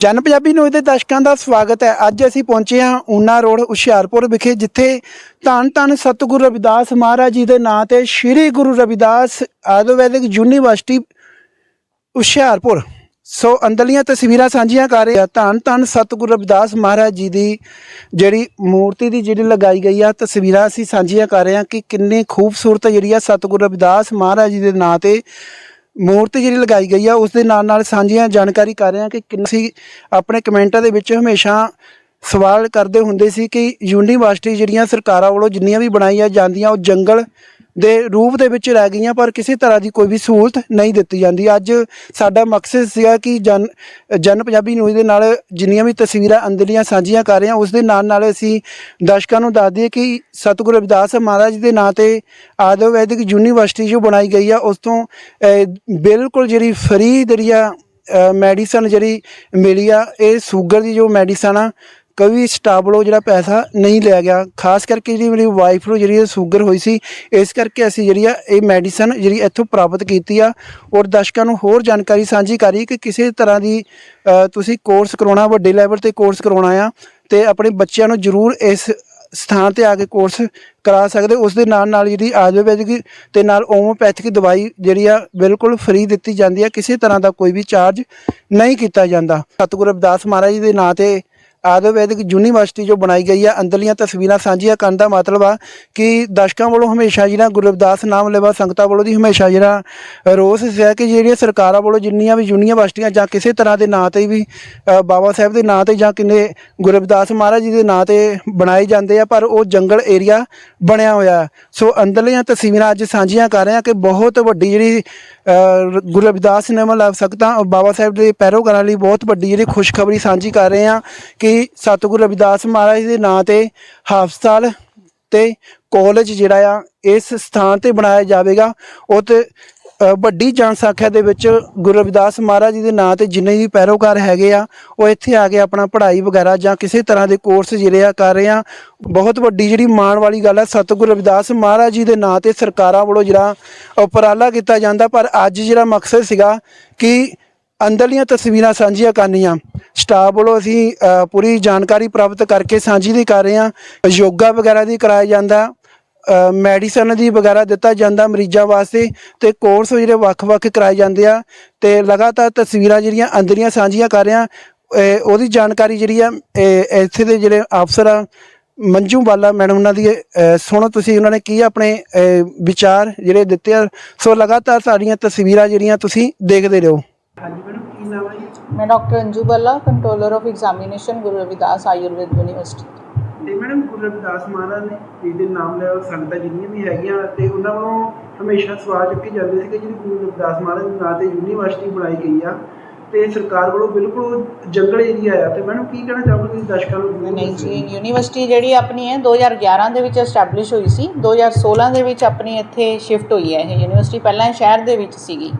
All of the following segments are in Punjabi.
ਜਨ ਪੰਜਾਬੀ ਨਿਊਜ਼ ਦੇ ਦਰਸ਼ਕਾਂ ਦਾ ਸਵਾਗਤ ਹੈ। ਅੱਜ ਅਸੀਂ ਪਹੁੰਚੇ ਹਾਂ ਊਨਾ ਰੋਡ ਹੁਸ਼ਿਆਰਪੁਰ ਵਿਖੇ, ਜਿੱਥੇ ਧੰਨ ਧੰਨ ਸਤਿਗੁਰੂ ਰਵਿਦਾਸ ਮਹਾਰਾਜ ਜੀ ਦੇ ਨਾਂ ਤੇ ਸ੍ਰੀ ਗੁਰੂ ਰਵਿਦਾਸ ਆਯੁਰਵੈਦਿਕ ਯੂਨੀਵਰਸਿਟੀ ਹੁਸ਼ਿਆਰਪੁਰ। ਸੋ ਅੰਦਰਲੀਆਂ ਤਸਵੀਰਾਂ ਸਾਂਝੀਆਂ ਕਰ ਰਹੇ ਹਾਂ। ਧੰਨ ਧੰਨ ਸਤਿਗੁਰੂ ਰਵਿਦਾਸ ਮਹਾਰਾਜ ਜੀ ਦੀ ਜਿਹੜੀ ਮੂਰਤੀ ਦੀ ਜਿਹੜੀ ਲਗਾਈ ਗਈ ਆ, ਤਸਵੀਰਾਂ ਅਸੀਂ ਸਾਂਝੀਆਂ ਕਰ ਰਹੇ ਹਾਂ ਕਿ ਕਿੰਨੀ ਖੂਬਸੂਰਤ ਜਿਹੜੀ ਆ ਸਤਿਗੁਰੂ ਰਵਿਦਾਸ ਮਹਾਰਾਜ ਜੀ ਦੇ ਨਾਂ ਤੇ ਮੂਰਤੀ ਜਿਹੜੀ ਲਗਾਈ ਗਈ ਆ ਉਸ ਦੇ ਨਾਲ ਨਾਲ ਸਾਂਝੀਆਂ ਜਾਣਕਾਰੀ ਕਰ ਰਹੇ ਹਾਂ ਕਿ ਕਿੰਨਾ ਸੀ, ਆਪਣੇ ਕਮੈਂਟਾਂ ਦੇ ਵਿੱਚ ਹਮੇਸ਼ਾ ਸਵਾਲ ਕਰਦੇ ਹੁੰਦੇ ਸੀ ਕਿ ਯੂਨੀਵਰਸਿਟੀ ਜਿਹੜੀਆਂ ਸਰਕਾਰਾਂ ਵੱਲੋਂ ਜਿੰਨੀਆਂ ਵੀ ਬਣਾਈਆਂ ਜਾਂਦੀਆਂ, ਉਹ ਜੰਗਲ ਦੇ ਰੂਪ ਦੇ ਵਿੱਚ ਰਹਿ ਗਈਆਂ, ਪਰ ਕਿਸੇ ਤਰ੍ਹਾਂ ਦੀ ਕੋਈ ਵੀ ਸਹੂਲਤ ਨਹੀਂ ਦਿੱਤੀ ਜਾਂਦੀ। ਅੱਜ ਸਾਡਾ ਮਕਸਦ ਸੀਗਾ ਕਿ ਜਨ ਜਨ ਪੰਜਾਬੀ ਨਿਊਜ਼ ਦੇ ਨਾਲ ਜਿੰਨੀਆਂ ਵੀ ਤਸਵੀਰਾਂ ਅੰਦਰਲੀਆਂ ਸਾਂਝੀਆਂ ਕਰ ਰਹੇ ਹਾਂ, ਉਸ ਦੇ ਨਾਲ ਨਾਲ ਅਸੀਂ ਦਰਸ਼ਕਾਂ ਨੂੰ ਦੱਸ ਦਈਏ ਕਿ ਸਤਿਗੁਰੂ ਰਵਿਦਾਸ ਮਹਾਰਾਜ ਦੇ ਨਾਂ ਤੇ ਆਯੁਰਵੈਦਿਕ ਯੂਨੀਵਰਸਿਟੀ ਜੋ ਬਣਾਈ ਗਈ ਆ, ਉਸ ਤੋਂ ਬਿਲਕੁਲ ਜਿਹੜੀ ਫਰੀ ਜਿਹੜੀ ਆ ਮੈਡੀਸਨ ਜਿਹੜੀ ਮਿਲੀ ਆ, ਇਹ ਸ਼ੂਗਰ ਦੀ ਜੋ ਮੈਡੀਸਨ ਆ ਕਵੀ ਸਟਾਫ ਵੱਲੋਂ ਜਿਹੜਾ ਪੈਸਾ ਨਹੀਂ ਲਿਆ ਗਿਆ। ਖਾਸ ਕਰਕੇ ਜਿਹੜੀ ਮੇਰੀ ਵਾਈਫ ਨੂੰ ਜਿਹੜੀ ਸ਼ੂਗਰ ਹੋਈ ਸੀ, ਇਸ ਕਰਕੇ ਅਸੀਂ ਜਿਹੜੀ ਆ, ਇਹ ਮੈਡੀਸਨ ਜਿਹੜੀ ਇੱਥੋਂ ਪ੍ਰਾਪਤ ਕੀਤੀ ਆ। ਔਰ ਦਰਸ਼ਕਾਂ ਨੂੰ ਹੋਰ ਜਾਣਕਾਰੀ ਸਾਂਝੀ ਕਰੀ ਕਿ ਕਿਸੇ ਤਰ੍ਹਾਂ ਦੀ ਤੁਸੀਂ ਕੋਰਸ ਕਰਾਉਣਾ, ਵੱਡੇ ਲੈਵਲ ਤੇ ਕੋਰਸ ਕਰਾਉਣਾ ਆ, ਤੇ ਆਪਣੇ ਬੱਚਿਆਂ ਨੂੰ ਜ਼ਰੂਰ ਇਸ ਸਥਾਨ ਤੇ ਆ ਕੇ ਕੋਰਸ ਕਰਾ ਸਕਦੇ। ਉਸ ਦੇ ਨਾਲ ਨਾਲ ਜਿਹੜੀ ਆਯੁਰਵੈਦਿਕ ਤੇ ਨਾਲ ਹੋਮੋਪੈਥਿਕ ਦਵਾਈ ਜਿਹੜੀ ਆ, ਬਿਲਕੁਲ ਫ੍ਰੀ ਦਿੱਤੀ ਜਾਂਦੀ ਆ। ਕਿਸੇ ਤਰ੍ਹਾਂ ਦਾ ਕੋਈ ਵੀ ਚਾਰਜ ਨਹੀਂ ਕੀਤਾ ਜਾਂਦਾ। ਸਤਿਗੁਰੂ ਰਵਿਦਾਸ ਮਹਾਰਾਜ ਜੀ ਦੇ ਨਾਂ ਤੇ ਆਯੁਰਵੈਦਿਕ ਯੂਨੀਵਰਸਿਟੀ ਜੋ ਬਣਾਈ ਗਈ ਆ, ਅੰਦਰਲੀਆਂ ਤਸਵੀਰਾਂ ਸਾਂਝੀਆਂ ਕਰਨ ਦਾ ਮਤਲਬ ਆ ਕਿ ਦਰਸ਼ਕਾਂ ਵੱਲੋਂ ਹਮੇਸ਼ਾ ਜਿਹੜਾ ਗੁਰੂ ਨਾਮ ਲੈਵਾ ਸੰਗਤਾਂ ਵੱਲੋਂ ਦੀ ਹਮੇਸ਼ਾ ਜਿਹੜਾ ਰੋਸ ਹੈ ਕਿ ਜਿਹੜੀਆਂ ਸਰਕਾਰਾਂ ਵੱਲੋਂ ਜਿੰਨੀਆਂ ਵੀ ਯੂਨੀਵਰਸਿਟੀਆਂ ਜਾਂ ਕਿਸੇ ਤਰ੍ਹਾਂ ਦੇ ਨਾਂ ਤੇ ਵੀ ਬਾਬਾ ਸਾਹਿਬ ਦੇ ਨਾਂ ਤੇ ਜਾਂ ਕਿੰਨੇ ਗੁਰੂ ਰਵਿਦਾਸ ਮਹਾਰਾਜ ਜੀ ਦੇ ਨਾਂ ਤੇ ਬਣਾਏ ਜਾਂਦੇ ਆ, ਪਰ ਉਹ ਜੰਗਲ ਏਰੀਆ ਬਣਿਆ ਹੋਇਆ। ਸੋ ਅੰਦਰਲੀਆਂ ਤਸਵੀਰਾਂ ਅੱਜ ਸਾਂਝੀਆਂ ਕਰ ਰਹੇ ਹਾਂ ਕਿ ਬਹੁਤ ਵੱਡੀ ਜਿਹੜੀ ਗੁਰੂ ਰਵਿਦਾਸ ਨਾਮ ਲੈ ਸਕਦਾ ਬਾਬਾ ਸਾਹਿਬ ਦੇ ਪੈਰੋਕਾਰਾਂ ਲਈ ਬਹੁਤ ਵੱਡੀ ਜਿਹੜੀ ਖੁਸ਼ਖਬਰੀ ਸਾਂਝੀ ਕਰ ਰਹੇ ਹਾਂ ਕਿ ਸਤਿਗੁਰੂ ਰਵਿਦਾਸ ਮਹਾਰਾਜ ਦੇ ਨਾਂ ਤੇ ਹਸਪਤਾਲ ਤੇ ਕਾਲਜ ਜਿਹੜਾ ਆ, ਇਸ ਸਥਾਨ ਤੇ ਬਣਾਇਆ ਜਾਵੇਗਾ। ਉਹ ਤੇ ਵੱਡੀ ਜਨਸੰਖਿਆ ਦੇ ਵਿੱਚ ਗੁਰੂ ਰਵਿਦਾਸ ਮਹਾਰਾਜ ਜੀ ਦੇ ਨਾਂ ਤੇ ਜਿੰਨੇ ਵੀ ਪੈਰੋਕਾਰ ਹੈਗੇ ਆ, ਉਹ ਇੱਥੇ ਆ ਕੇ ਆਪਣਾ ਪੜ੍ਹਾਈ ਵਗੈਰਾ ਜਾਂ ਕਿਸੇ ਤਰ੍ਹਾਂ ਦੇ ਕੋਰਸ ਜਿਹੜੇ ਆ ਕਰ ਰਹੇ ਆ। ਬਹੁਤ ਵੱਡੀ ਜਿਹੜੀ ਮਾਣ ਵਾਲੀ ਗੱਲ ਆ, ਸਤਿਗੁਰੂ ਰਵਿਦਾਸ ਮਹਾਰਾਜ ਜੀ ਦੇ ਨਾਂ ਤੇ ਸਰਕਾਰਾਂ ਵੱਲੋਂ ਜਿਹੜਾ ਉਪਰਾਲਾ ਕੀਤਾ ਜਾਂਦਾ, ਪਰ ਅੱਜ ਜਿਹੜਾ ਮਕਸਦ ਸੀਗਾ ਕਿ ਅੰਦਰਲੀਆਂ ਤਸਵੀਰਾਂ ਸਾਂਝੀਆਂ ਕਰਨੀਆਂ। ਸਟਾਫ ਵੱਲੋਂ ਅਸੀਂ ਪੂਰੀ ਜਾਣਕਾਰੀ ਪ੍ਰਾਪਤ ਕਰਕੇ ਸਾਂਝੀ ਦੀ ਕਰ ਰਹੇ ਹਾਂ ਯੋਗਾ ਵਗੈਰਾ ਦੀ ਕਰਾਇਆ ਜਾਂਦਾ। ਮੈਡੀਸਨ ਦੀ ਵਗੈਰਾ ਦਿੱਤਾ ਜਾਂਦਾ ਮਰੀਜ਼ਾਂ ਵਾਸਤੇ ਤੇ ਕੋਰਸ ਜਿਹੜੇ ਵੱਖ-ਵੱਖ ਕਰਾਏ ਜਾਂਦੇ ਆ ਤੇ ਲਗਾਤਾਰ ਤਸਵੀਰਾਂ ਜਿਹੜੀਆਂ ਅੰਦਰੀਆਂ ਸਾਂਝੀਆਂ ਕਰ ਰਹੇ ਉਹਦੀ ਜਾਣਕਾਰੀ ਜਿਹੜੀ ਆ ਇੱਥੇ ਦੇ ਜਿਹੜੇ ਅਫਸਰ ਆ ਮੰਜੂ ਬਾਲਾ ਮੈਡਮ ਉਹਨਾਂ ਦੀ ਸੁਣੋ ਤੁਸੀਂ ਉਹਨਾਂ ਨੇ ਕੀ ਆਪਣੇ ਵਿਚਾਰ ਜਿਹੜੇ ਦਿੱਤੇ ਆ ਸੋ ਲਗਾਤਾਰ ਸਾਡੀਆਂ ਤਸਵੀਰਾਂ ਜਿਹੜੀਆਂ ਤੁਸੀਂ ਦੇਖਦੇ ਰਹੋ। ਹਾਂਜੀ ਮੈਡਮ ਕੀ ਨਾਮ ਹੈ ਜੀ? ਮੈਂ doctor Anju Balla controller of examination Guru Ravidas Ayurved university. ਤੇ ਮੈਡਮ ਗੁਰੂ ਰਵਿਦਾਸ ਮਹਾਰਾਜ ਨੇ ਜੀ ਦੇ ਨਾਮ ਲੈ ਸੰਗਤਾਂ ਜਿੰਨੀਆਂ ਵੀ ਹੈਗੀਆਂ ਤੇ ਉਹਨਾਂ ਵੱਲੋਂ ਹਮੇਸ਼ਾ ਸਵਾਲ ਚੁੱਕੇ ਜਾਂਦੇ ਸੀ ਕਿ ਜਿਹੜੀ ਗੁਰੂ ਰਵਿਦਾਸ ਮਹਾਰਾਜ ਦੇ ਨਾਂ ਤੇ ਯੂਨੀਵਰਸਿਟੀ ਬਣਾਈ ਗਈ ਆ ਤੇ ਸਰਕਾਰ ਵੱਲੋਂ ਬਿਲਕੁਲ ਜੰਗਲ ਏਰੀਆ ਆ ਤੇ ਮੈਡਮ ਕੀ ਕਹਿਣਾ ਚਾਹੋਗੇ ਤੁਸੀਂ ਦਰਸ਼ਕਾਂ ਨੂੰ ਨਹੀਂ ਜੀ ਯੂਨੀਵਰਸਿਟੀ ਜਿਹੜੀ ਆਪਣੀ ਹੈ 2011 ਦੇ ਵਿੱਚ ਐਸਟੈਬਲਿਸ਼ ਹੋਈ ਸੀ 2016 ਦੇ ਵਿੱਚ ਆਪਣੀ ਇੱਥੇ ਸ਼ਿਫਟ ਹੋਈ ਹੈ ਇਹ ਯੂਨੀਵਰਸਿਟੀ ਪਹਿਲਾਂ ਸ਼ਹਿਰ ਦੇ ਵਿੱਚ ਸੀਗੀ।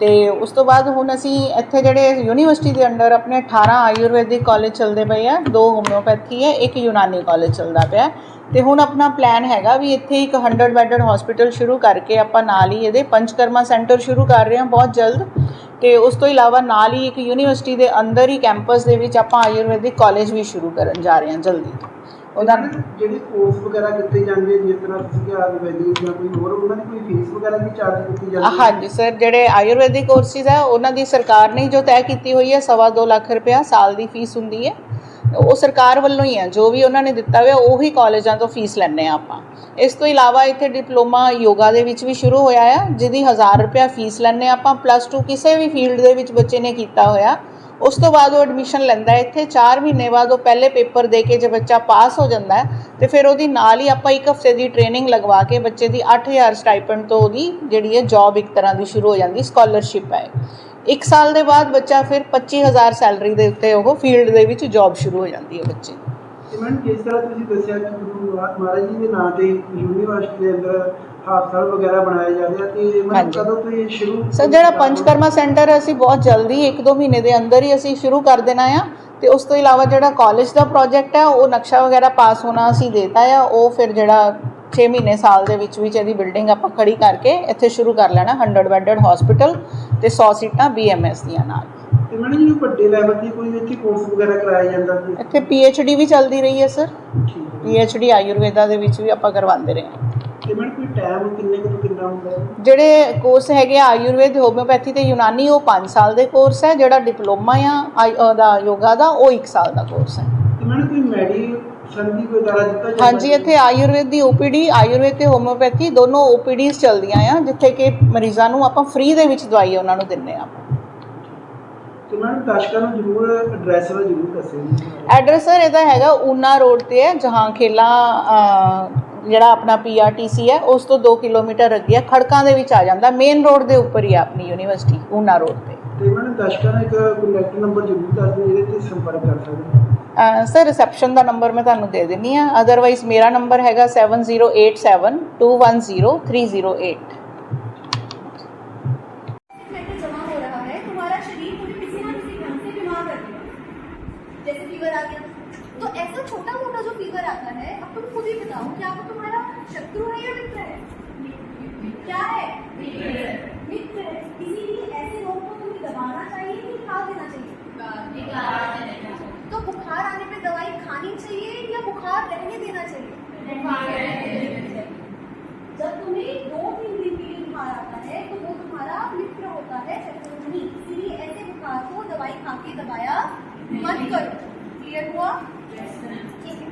ਤੇ ਉਸ ਤੋਂ ਬਾਅਦ ਹੁਣ ਅਸੀਂ ਇੱਥੇ ਜਿਹੜੇ ਯੂਨੀਵਰਸਿਟੀ ਦੇ ਅੰਡਰ ਆਪਣੇ 18 ਆਯੁਰਵੈਦਿਕ ਕਾਲਜ ਚੱਲਦੇ ਪਏ ਆ, ਦੋ ਹੋਮਿਓਪੈਥੀ ਹੈ, ਇੱਕ ਯੂਨਾਨੀ ਕਾਲਜ ਚੱਲਦਾ ਪਿਆ। ਤੇ ਹੁਣ ਆਪਣਾ ਪਲਾਨ ਹੈਗਾ ਵੀ ਇੱਥੇ ਇੱਕ 100 ਬੈੱਡਡ ਹਸਪੀਟਲ ਸ਼ੁਰੂ ਕਰਕੇ ਆਪਾਂ ਨਾਲ ਹੀ ਇਹਦੇ ਪੰਚਕਰਮਾ ਸੈਂਟਰ ਸ਼ੁਰੂ ਕਰ ਰਹੇ ਹਾਂ ਬਹੁਤ ਜਲਦ। ਤੇ ਉਸ ਤੋਂ ਇਲਾਵਾ ਨਾਲ ਹੀ ਇੱਕ ਯੂਨੀਵਰਸਿਟੀ ਦੇ ਅੰਦਰ ਹੀ ਕੈਂਪਸ ਦੇ ਵਿੱਚ ਆਪਾਂ ਆਯੁਰਵੈਦਿਕ ਕਾਲਜ ਵੀ ਸ਼ੁਰੂ ਕਰਨ ਜਾ ਰਹੇ ਹਾਂ ਜਲਦੀ ਉਹਦਾ ਜਿਹੜੇ ਕੋਰਸ ਵਗੈਰਾ ਕੀਤੇ ਜਾਂਦੇ ਜਿਸ ਤਰ੍ਹਾਂ ਤੁਸੀਂ ਕਿ ਆਯੁਰਵੈਦਿਕ ਜਾਂ ਕੋਈ ਹੋਰ ਉਹਨਾਂ ਦੀ ਕੋਈ ਫੀਸ ਵਗੈਰਾ ਵੀ ਚਾਰਜ ਕੀਤੀ ਜਾਂਦੀ ਹੈ? ਹਾਂਜੀ ਸਰ ਜਿਹੜੇ ਆਯੁਰਵੈਦਿਕ ਕੋਰਸਿਸ ਹੈ ਉਹਨਾਂ ਦੀ ਸਰਕਾਰ ਨੇ ਜੋ ਤੈਅ ਕੀਤੀ ਹੋਈ ਹੈ ਸਵਾ ਦੋ ਲੱਖ ਰੁਪਇਆ ਸਾਲ ਦੀ ਫੀਸ ਹੁੰਦੀ ਹੈ। ਉਹ ਸਰਕਾਰ ਵੱਲੋਂ ਹੀ ਹੈ ਜੋ ਵੀ ਉਹਨਾਂ ਨੇ ਦਿੱਤਾ ਹੋਇਆ ਉਹੀ ਕਾਲਜਾਂ ਤੋਂ ਫੀਸ ਲੈਂਦੇ ਆ ਆਪਾਂ। ਇਸ ਤੋਂ ਇਲਾਵਾ ਇੱਥੇ ਡਿਪਲੋਮਾ ਯੋਗਾ ਦੇ ਵਿੱਚ ਵੀ ਸ਼ੁਰੂ ਹੋਇਆ ਹੈ ਜਿਹਦੀ 1000 ਰੁਪਇਆ ਫੀਸ ਹਾਂ ਆਪਾਂ ਪਲੱਸ 2 ਕਿਸੇ ਵੀ ਫੀਲਡ ਦੇ ਵਿੱਚ ਬੱਚੇ ਨੇ ਕੀਤਾ ਹੋਇਆ। ਉਸ ਤੋਂ ਬਾਅਦ ਉਹ ਐਡਮਿਸ਼ਨ ਲੈਂਦਾ ਹੈ। ਇੱਥੇ 4 ਮਹੀਨੇ ਬਾਅਦ ਉਹ ਪਹਿਲੇ ਪੇਪਰ ਦੇ ਕੇ ਜੇ ਬੱਚਾ ਪਾਸ ਹੋ ਜਾਂਦਾ ਹੈ, ਤੇ ਫਿਰ ਉਹਦੀ ਨਾਲ ਹੀ ਆਪਾਂ ਇੱਕ ਹਫ਼ਤੇ ਦੀ ਟ੍ਰੇਨਿੰਗ ਲਗਵਾ ਕੇ ਬੱਚੇ ਦੀ 8000 ਸਟਾਈਪੈਂਡ ਤੋਂ ਉਹਦੀ ਜਿਹੜੀ ਹੈ ਜੌਬ ਇੱਕ ਤਰ੍ਹਾਂ ਦੀ ਸ਼ੁਰੂ ਹੋ ਜਾਂਦੀ ਸਕਾਲਰਸ਼ਿਪ ਹੈ। ਇੱਕ ਸਾਲ ਦੇ ਬਾਅਦ ਬੱਚਾ ਫਿਰ 25000 ਸੈਲਰੀ ਦੇ ਉੱਤੇ ਉਹ ਫੀਲਡ ਦੇ ਵਿੱਚ ਜੌਬ ਸ਼ੁਰੂ ਹੋ ਜਾਂਦੀ ਹੈ ਬੱਚੇ ਦੀ। ਤੇ ਤਰ੍ਹਾਂ ਤੁਸੀਂ ਦੱਸਿਆ ਕਿ ਗੁਰੂ ਮਹਾਰਾਜ ਜੀ ਦੇ ਨਾਂ ਤੇ ਯੂਨੀਵਰਸਿਟੀ ਦੇ ਅੰਦਰ ਹਸਪਤਾਲ ਵਗੈਰਾ ਬਣਾਏ ਜਾਂਦੇ ਆ ਤੇ ਮੈਡਮ ਹਾਂਜੀ। ਕਦੋਂ ਤੋਂ ਇਹ ਸ਼ੁਰੂ ਸਰ ਜਿਹੜਾ ਪੰਚਕਰਮਾ ਸੈਂਟਰ ਹੈ, ਅਸੀਂ ਬਹੁਤ ਜਲਦੀ 1-2 ਮਹੀਨੇ ਦੇ ਅੰਦਰ ਹੀ ਅਸੀਂ ਸ਼ੁਰੂ ਕਰ ਦੇਣਾ ਆ। ਤੇ ਉਸ ਤੋਂ ਇਲਾਵਾ ਜਿਹੜਾ ਕਾਲਜ ਦਾ ਪ੍ਰੋਜੈਕਟ ਹੈ ਉਹ ਨਕਸ਼ਾ ਵਗੈਰਾ ਪਾਸ ਹੋਣਾ ਅਸੀਂ ਦੇਤਾ ਆ। ਉਹ ਫਿਰ ਜਿਹੜਾ 6 ਮਹੀਨੇ ਸਾਲ ਦੇ ਵਿੱਚ ਵਿੱਚ ਇਹਦੀ ਬਿਲਡਿੰਗ ਆਪਾਂ ਖੜੀ ਕਰਕੇ ਇੱਥੇ ਸ਼ੁਰੂ ਕਰ ਲੈਣਾ 100 ਬੈੱਡਡ ਹਸਪੀਟਲ ਤੇ 100 ਸੀਟਾਂ ਬੀਐਮਐਸ ਦੀਆਂ ਨਾਲ। ਤੇ ਮੈਡਮ ਜੀ ਵੱਡੇ ਲੈਵਲ ਦੀ ਕੋਈ ਇੱਥੇ ਕੋਰਸ ਵਗੈਰਾ ਕਰਾਇਆ ਜਾਂਦਾ ਸੀ ਇੱਥੇ ਡੀ ਵੀ ਚੱਲਦੀ ਰਹੀ ਹੈ ਸਰ। ਠੀਕ ਹੈ। ਡੀ ਆਯੁਰਵੇਦਾ ਦੇ ਵਿੱਚ ਵੀ ਆਪਾਂ ਕਰਵਾਉਂਦੇ ਰਹੇ ਹਾਂ। ਤੇ ਮੈਡਮ ਕੋਈ ਟਾਈਮ ਕਿੰਨੇ ਕੁ ਤੋਂ ਕਿੰਨਾ ਹੁੰਦਾ ਹੈ? ਜਿਹੜੇ ਕੋਰਸ ਹੈਗੇ ਆ ਆਯੁਰਵੇਦ ਹੋਮਿਓਪੈਥੀ ਤੇ ਯੂਨਾਨੀ ਉਹ 5 ਸਾਲ ਦੇ ਕੋਰਸ ਹੈ ਜਿਹੜਾ ਡਿਪਲੋਮਾ ਆ ਉਹਦਾ ਯੋਗਾ ਦਾ ਉਹ 1 ਸਾਲ ਦਾ ਕੋਰਸ ਹੈ। ਤੇ ਮੈਡਮ ਕੋਈ ਮੈਡੀਸਨ ਦੀ ਵਗੈਰਾ ਦਿੱਤਾ ਜਾਂਦਾ ਹਾਂਜੀ? ਇੱਥੇ ਆਯੁਰਵੇਦ ਦੀ ਓਪੀਡੀ ਆਯੁਰਵੇਦ ਤੇ ਹੋਮਿਓਪੈਥੀ ਦੋਨੋਂ ਓਪੀਡੀਜ਼ ਚੱਲਦੀਆਂ ਆ ਜਿੱਥੇ ਕਿ ਮਰੀਜ਼ਾਂ ਨੂੰ ਆਪਾਂ ਫ੍ਰੀ ਦੇ ਵਿੱਚ ਦਵਾਈ ਉਹਨਾਂ ਨੂੰ ਦਿੰਨੇ ਆ ਤੇ ਦਰਸ਼ਕਾਂ ਨੂੰ ਜ਼ਰੂਰ ਐਡਰੈਸ ਦਾ ਜ਼ਰੂਰ ਦੱਸਿਓ ਐਡਰੈਸ ਸਰ ਇਹਦਾ ਹੈਗਾ ਊਨਾ ਰੋਡ ਤੇ ਹੈ ਜਹਾਂ ਖੇਲਾ ਜਿਹੜਾ ਆਪਣਾ ਪੀਆਰਟੀਸੀ ਹੈ ਉਸ ਤੋਂ 2 ਕਿਲੋਮੀਟਰ ਅੱਗੇ ਹੈ ਖੜਕਾਂ ਦੇ ਵਿੱਚ ਆ ਜਾਂਦਾ। ਮੇਨ ਰੋਡ ਦੇ ਉੱਪਰ ਹੀ ਆ ਆਪਣੀ ਯੂਨੀਵਰਸਿਟੀ ਊਨਾ ਰੋਡ ਤੇ। ਤੇ ਮੈਡਮ ਦਰਸ਼ਕਾਂ ਨੂੰ ਇੱਕ ਕੰਟੈਕਟ ਨੰਬਰ ਜ਼ਰੂਰ ਦੱਸ ਦਿਓ ਜਿਹਦੇ ਤੇ ਸੰਪਰਕ ਕਰ ਸਕਦੇ ਸਰ ਰਿਸੈਪਸ਼ਨ ਦਾ ਨੰਬਰ ਮੈਂ ਤੁਹਾਨੂੰ ਦੇ ਦਿੰਨੀ ਆ ਅਦਰਵਾਈਜ਼ ਮੇਰਾ ਨੰਬਰ ਹੈਗਾ 7087210308 ऐसा छोटा मोटा जो फीवर आता है अब तुम खुद ही बताओ क्या वो तुम्हारा शत्रु है या मित्र है? क्या है? मित्र है। इसीलिए ऐसे रोग को तुम्हें दबाना चाहिए कि खा देना चाहिए। तो बुखार आने पे दवाई खानी चाहिए या बुखार रहने देना चाहिए? जब तुम्हें दो तीन दिन के लिए बुखार आता है तो वो तुम्हारा मित्र होता है शत्रु नहीं। इसीलिए ऐसे बुखार को दवाई खा के दबाया मत करो। क्लियर हुआ?